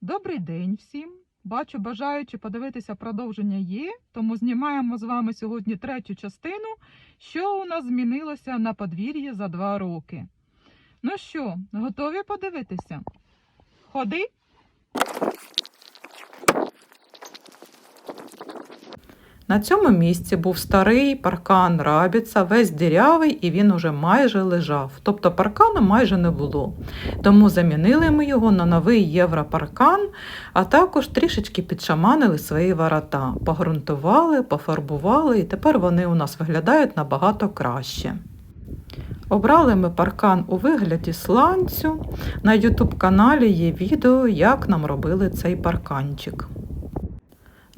Добрий день всім! Бачу, бажаючи подивитися продовження є, тому знімаємо з вами сьогодні третю частину, що у нас змінилося на подвір'ї за два роки. Ну що, готові подивитися? Ходи! На цьому місці був старий паркан рабіца, весь дірявий, і він уже майже лежав. Тобто паркану майже не було. Тому замінили ми його на новий європаркан, а також трішечки підшаманили свої ворота, погрунтували, пофарбували, і тепер вони у нас виглядають набагато краще. Обрали ми паркан у вигляді сланцю. На YouTube каналі є відео, як нам робили цей парканчик.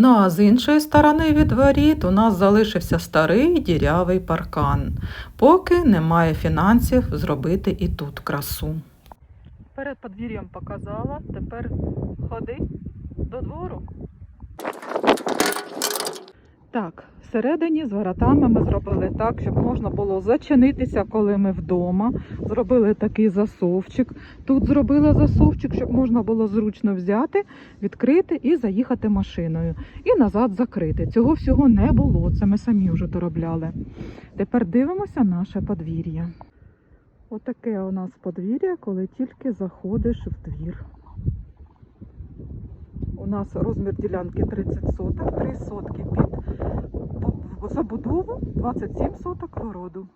Ну а з іншої сторони від воріт у нас залишився старий дірявий паркан, поки немає фінансів зробити і тут красу. Перед подвір'ям показала, тепер ходи до двору. Так, всередині з воротами ми зробили так, щоб можна було зачинитися, коли ми вдома. Зробили такий засовчик. Тут зробила засовчик, щоб можна було зручно взяти, відкрити і заїхати машиною. І назад закрити. Цього всього не було. Це ми самі вже доробляли. Тепер дивимося наше подвір'я. Отаке у нас подвір'я, коли тільки заходиш в двір. У нас розмір ділянки 30 соток, 3 сотки під забудову, 27 соток городу.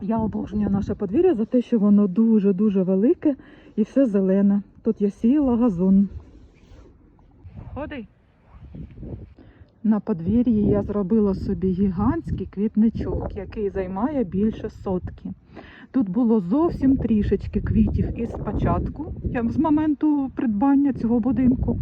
Я обожнюю наше подвір'я за те, що воно дуже-дуже велике і все зелене. Тут я сіяла газон. Ходи. На подвір'ї я зробила собі гігантський квітничок, який займає більше сотки. Тут було зовсім трішечки квітів із початку, з моменту придбання цього будинку.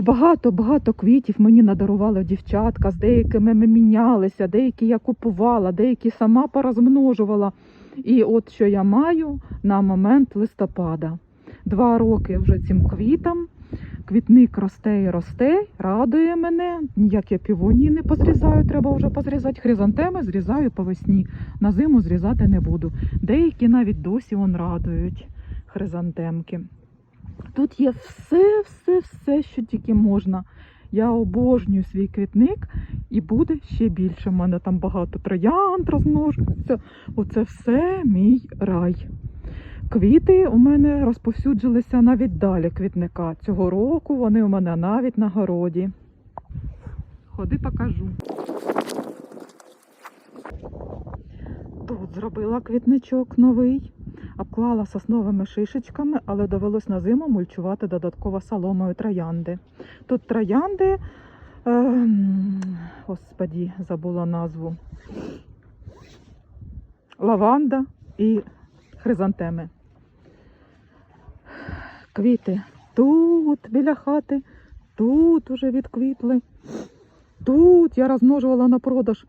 Багато-багато квітів мені надарували дівчатка, з деякими ми мінялися, деякі я купувала, деякі сама порозмножувала. І от що я маю на момент листопада. Два роки вже цим квітам. Квітник росте і росте, радує мене. Ніяк я півонії не позрізаю, треба вже позрізати. Хризантеми зрізаю по весні. На зиму зрізати не буду. Деякі навіть досі он радують хризантемки. Тут є все, все, все, що тільки можна. Я обожнюю свій квітник і буде ще більше. У мене там багато троянд розмножується. Оце все мій рай. Квіти у мене розповсюджилися навіть далі квітника. Цього року вони у мене навіть на городі. Ходи покажу. Тут зробила квітничок новий, обклала сосновими шишечками, але довелось на зиму мульчувати додатково соломою троянди. Тут троянди, е, господі, забула назву. Лаванда і хризантеми. Квіти тут біля хати, тут уже відквітли. Тут я розмножувала на продаж.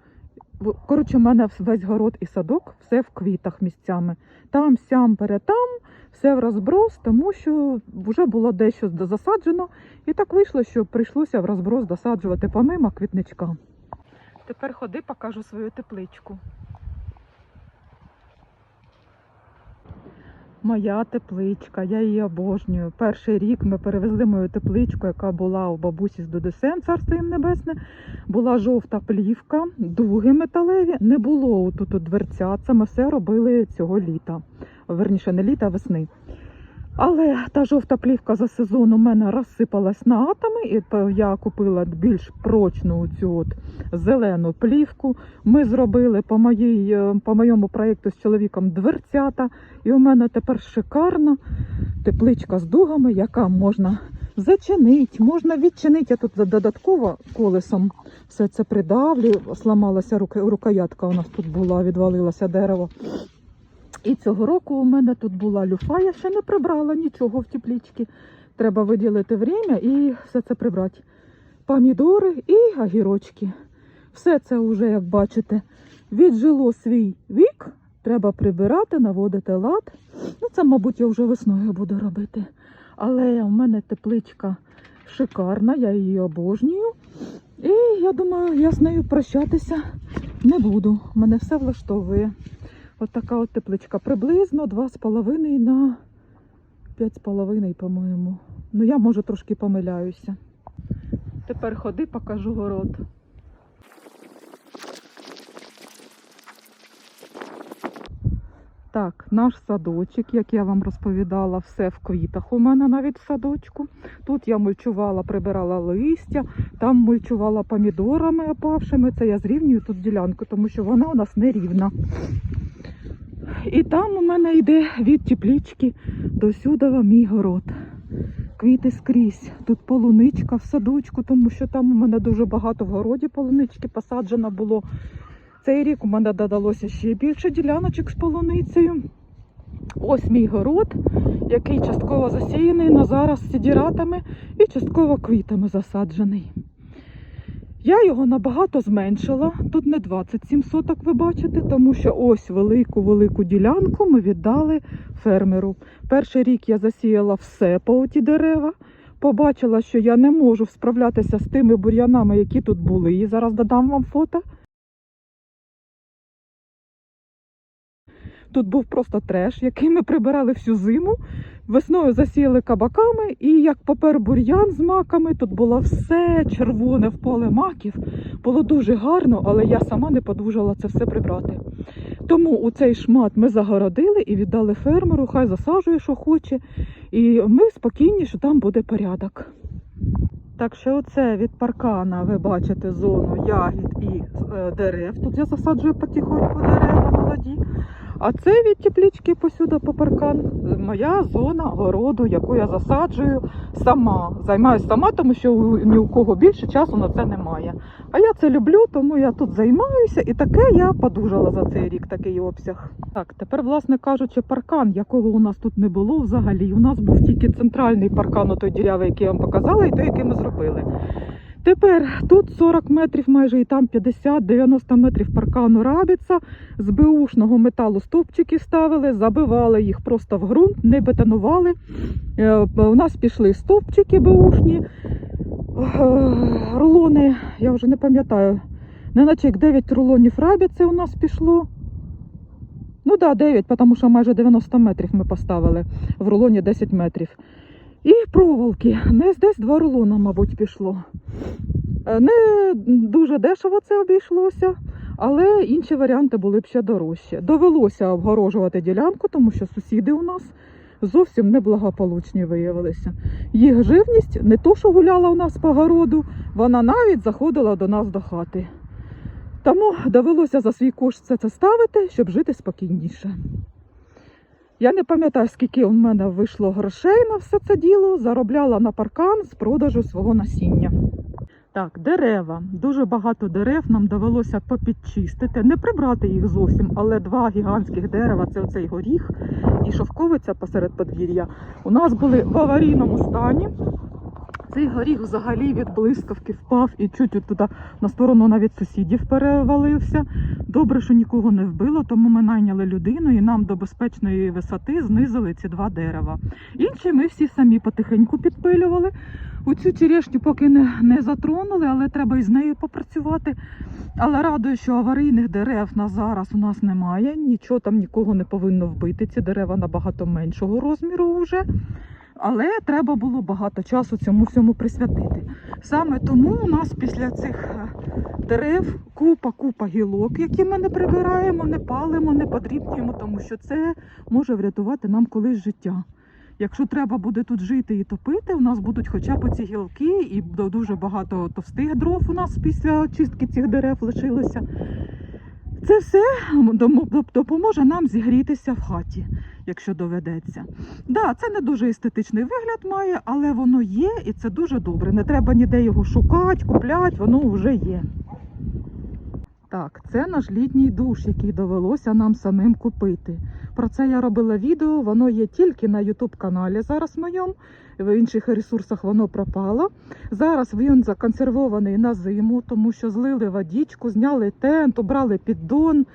Коротше, у мене весь город і садок, все в квітах місцями. Там, сям, перетам, все в розброс, тому що вже було дещо засаджено. І так вийшло, що прийшлося в розброс досаджувати помимо квітничка. Тепер ходи, покажу свою тепличку. Моя тепличка, я її обожнюю. Перший рік ми перевезли мою тепличку, яка була у бабусі з Додесем, царство їм небесне. Була жовта плівка, дуги металеві. Не було тут дверця. Це ми все робили цього літа. Верніше, не літа, а весни. Але та жовта плівка за сезон у мене розсипалась на атоми, і я купила більш прочну цю от зелену плівку. Ми зробили по, моїй, е, по моєму проєкту з чоловіком дверцята. І у мене тепер шикарна тепличка з дугами, яка можна зачинити, можна відчинити. Я тут додатково колесом все це придавлю. Сламалася рукоятка у нас тут була, відвалилося дерево. І цього року у мене тут була люфа, я ще не прибрала нічого в теплічці. Треба виділити время і все це прибрати. Помідори і огірочки. Все це вже, як бачите, віджило свій вік. Треба прибирати, наводити лад. Ну, це, мабуть, я вже весною буду робити. Але у мене тепличка шикарна, я її обожнюю. І я думаю, я з нею прощатися не буду. Мене все влаштовує. От от тепличка. Приблизно 2,5 на П'ять з половиною, по-моєму. Ну я може трошки помиляюся. Тепер ходи, покажу город. Так, наш садочок, як я вам розповідала, все в квітах у мене навіть в садочку. Тут я мульчувала, прибирала листя, там мульчувала помідорами опавшими. Це я зрівнюю тут ділянку, тому що вона у нас не рівна. І там у мене йде від теплічки до сюдова мій город. Квіти скрізь. Тут полуничка в садочку, тому що там у мене дуже багато в городі полунички посаджено було. Цей рік у мене додалося ще більше діляночок з полуницею. Ось мій город, який частково засіяний на зараз сідіратами і частково квітами засаджений. Я його набагато зменшила. Тут не 27 соток, ви бачите, тому що ось велику-велику ділянку ми віддали фермеру. Перший рік я засіяла все по оті дерева. Побачила, що я не можу справлятися з тими бур'янами, які тут були. І зараз додам вам фото. Тут був просто треш, який ми прибирали всю зиму. Весною засіяли кабаками, і як попер бур'ян з маками, тут було все червоне в поле маків. Було дуже гарно, але я сама не подужала це все прибрати. Тому у цей шмат ми загородили і віддали фермеру, хай засаджує, що хоче. І ми спокійні, що там буде порядок. Так що оце від паркана ви бачите зону ягід і е, дерев. Тут я засаджую потихоньку дерева молоді. А це від теплічки посюди по паркан. Моя зона городу, яку я засаджую сама. Займаюся сама, тому що ні у кого більше часу на це немає. А я це люблю, тому я тут займаюся, і таке я подужала за цей рік, такий обсяг. Так, тепер, власне кажучи, паркан, якого у нас тут не було взагалі. У нас був тільки центральний паркан, той дірявий, який я вам показала, і той, який ми зробили. Тепер тут 40 метрів майже і там 50-90 метрів паркану рабиться. З беушного металу стовпчики ставили, забивали їх просто в ґрунт, не бетонували. Е, У нас пішли стовпчики беушні, е, рулони, я вже не пам'ятаю, не наче як 9 рулонів рабіці у нас пішло. Ну так, да, 9, тому що майже 90 метрів ми поставили, в рулоні 10 метрів. І проволоки. Десь десь два рулона, мабуть, пішло. Е, Не дуже дешево це обійшлося, але інші варіанти були б ще дорожчі. Довелося обгорожувати ділянку, тому що сусіди у нас зовсім неблагополучні виявилися. Їх живність не то, що гуляла у нас по городу, вона навіть заходила до нас до хати. Тому довелося за свій кошт це ставити, щоб жити спокійніше. Я не пам'ятаю, скільки у мене вийшло грошей на все це діло. Заробляла на паркан з продажу свого насіння. Так, дерева. Дуже багато дерев нам довелося попідчистити. Не прибрати їх зовсім, але два гігантських дерева це оцей горіх і шовковиця посеред подвір'я. У нас були в аварійному стані. Цей горіх взагалі від блискавки впав і чуть от туди на сторону навіть сусідів перевалився. Добре, що нікого не вбило, тому ми найняли людину і нам до безпечної висоти знизили ці два дерева. Інші ми всі самі потихеньку підпилювали. У цю черешню поки не, не затронули, але треба із нею попрацювати. Але радую, що аварійних дерев на зараз у нас немає. Нічого там нікого не повинно вбити. Ці дерева набагато меншого розміру вже. Але треба було багато часу цьому всьому присвятити. Саме тому у нас після цих е, дерев купа-купа гілок, які ми не прибираємо, не палимо, не подрібнюємо, тому що це може врятувати нам колись життя. Якщо треба буде тут жити і топити, у нас будуть хоча б ці гілки і дуже багато товстих дров у нас після очистки цих дерев лишилося. Це все допоможе нам зігрітися в хаті, якщо доведеться. Да, це не дуже естетичний вигляд має, але воно є і це дуже добре. Не треба ніде його шукати, купляти, воно вже є. Так, це наш літній душ, який довелося нам самим купити. Про це я робила відео, воно є тільки на YouTube каналі зараз моєму. В інших ресурсах воно пропало. Зараз він законсервований на зиму, тому що злили водичку, зняли тент, обрали піддон.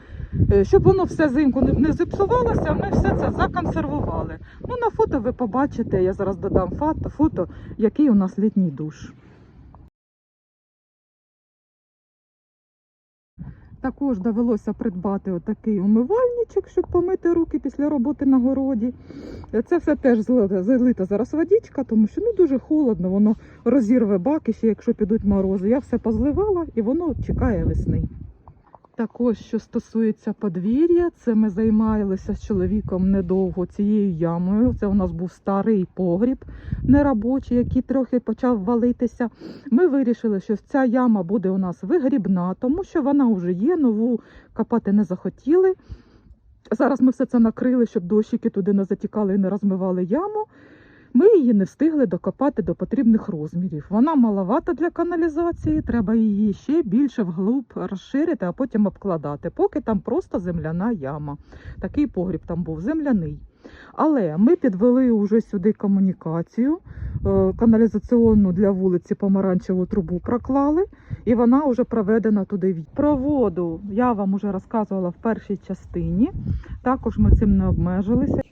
Е, Щоб воно все зимку не, зіпсувалося, ми все це законсервували. Ну, на фото ви побачите, я зараз додам фото який у нас літній душ. Також довелося придбати отакий умивальничок, щоб помити руки після роботи на городі. Це все теж залита зараз водичка, тому що ну, дуже холодно, воно розірве баки, ще якщо підуть морози. Я все позливала і воно чекає весни. Також, що стосується подвір'я, це ми займалися з чоловіком недовго цією ямою. Це у нас був старий погріб неробочий, який трохи почав валитися. Ми вирішили, що ця яма буде у нас вигрібна, тому що вона вже є, нову копати не захотіли. Зараз ми все це накрили, щоб дощики туди не затікали і не розмивали яму. Ми її не встигли докопати до потрібних розмірів. Вона маловата для каналізації, треба її ще більше вглуб розширити, а потім обкладати, поки там просто земляна яма. Такий погріб там був земляний. Але ми підвели уже сюди комунікацію, е, каналізаційну для вулиці помаранчеву трубу проклали, і вона вже проведена туди. Про воду я вам уже розказувала в першій частині. Також ми цим не обмежилися.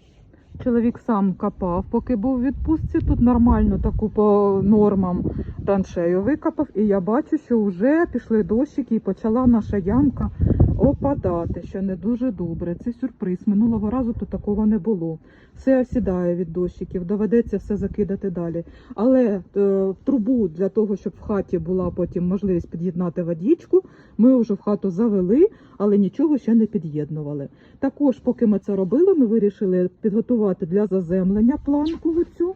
Чоловік сам копав, поки був у відпустці. Тут нормально таку по нормам траншею викопав. І я бачу, що вже пішли дощики і почала наша ямка опадати, що не дуже добре. Це сюрприз. Минулого разу тут такого не було. Все осідає від дощиків, доведеться все закидати далі. Але е, трубу для того, щоб в хаті була потім можливість під'єднати водичку, ми вже в хату завели, але нічого ще не під'єднували. Також, поки ми це робили, ми вирішили підготувати для заземлення планку оцю.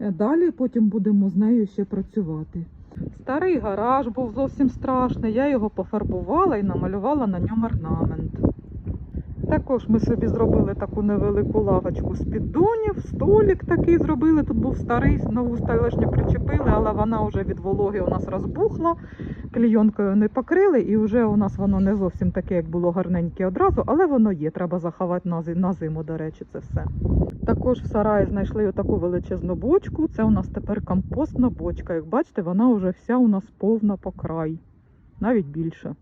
Е, Далі потім будемо з нею ще працювати. Старий гараж був зовсім страшний. Я його пофарбувала і намалювала на ньому орнамент. Також ми собі зробили таку невелику лавочку з піддонів, столик такий зробили. Тут був старий, нову столешню причепили, але вона вже від вологи у нас розбухла. Клійонкою не покрили, і вже у нас воно не зовсім таке, як було гарненьке одразу, але воно є. Треба заховати на зиму, до речі, це все. Також в сараї знайшли таку величезну бочку. Це у нас тепер компостна бочка. Як бачите, вона вже вся у нас повна по край, навіть більше.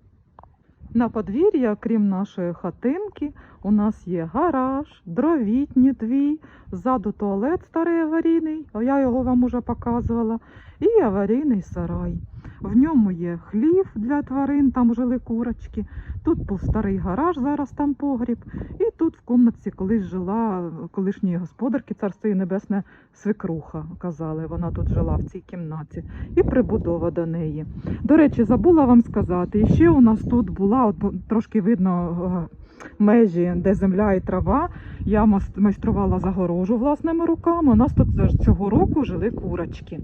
На подвір'я, крім нашої хатинки, у нас є гараж, дровітні дві, ззаду туалет старий аварійний, я його вам уже показувала, і аварійний сарай. В ньому є хлів для тварин, там жили курочки. Тут був старий гараж, зараз там погріб. І тут в комнатці колись жила колишньої господарки, царство їй небесне свекруха, казали. Вона тут жила в цій кімнаті. І прибудова до неї. До речі, забула вам сказати, і ще у нас тут була, от трошки видно е, межі, де земля і трава. Я майструвала загорожу власними руками. У нас тут цього року жили курочки.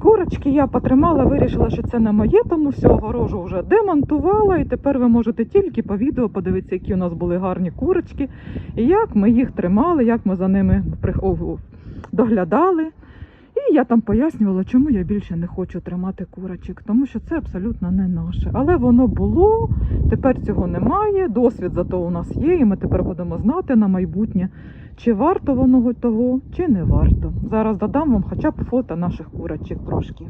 Курочки я потримала, вирішила, що це не моє, тому всю огорожу вже демонтувала. І тепер ви можете тільки по відео подивитися, які у нас були гарні курочки, і як ми їх тримали, як ми за ними доглядали. І я там пояснювала, чому я більше не хочу тримати курочок, тому що це абсолютно не наше. Але воно було, тепер цього немає. Досвід зато у нас є, і ми тепер будемо знати на майбутнє, чи варто воно того, чи не варто. Зараз додам вам хоча б фото наших курочок трошки.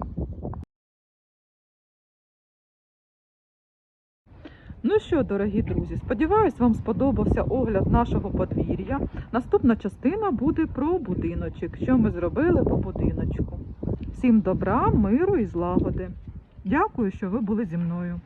Ну що, дорогі друзі, сподіваюсь, вам сподобався огляд нашого подвір'я. Наступна частина буде про будиночок, що ми зробили по будиночку. Всім добра, миру і злагоди. Дякую, що ви були зі мною.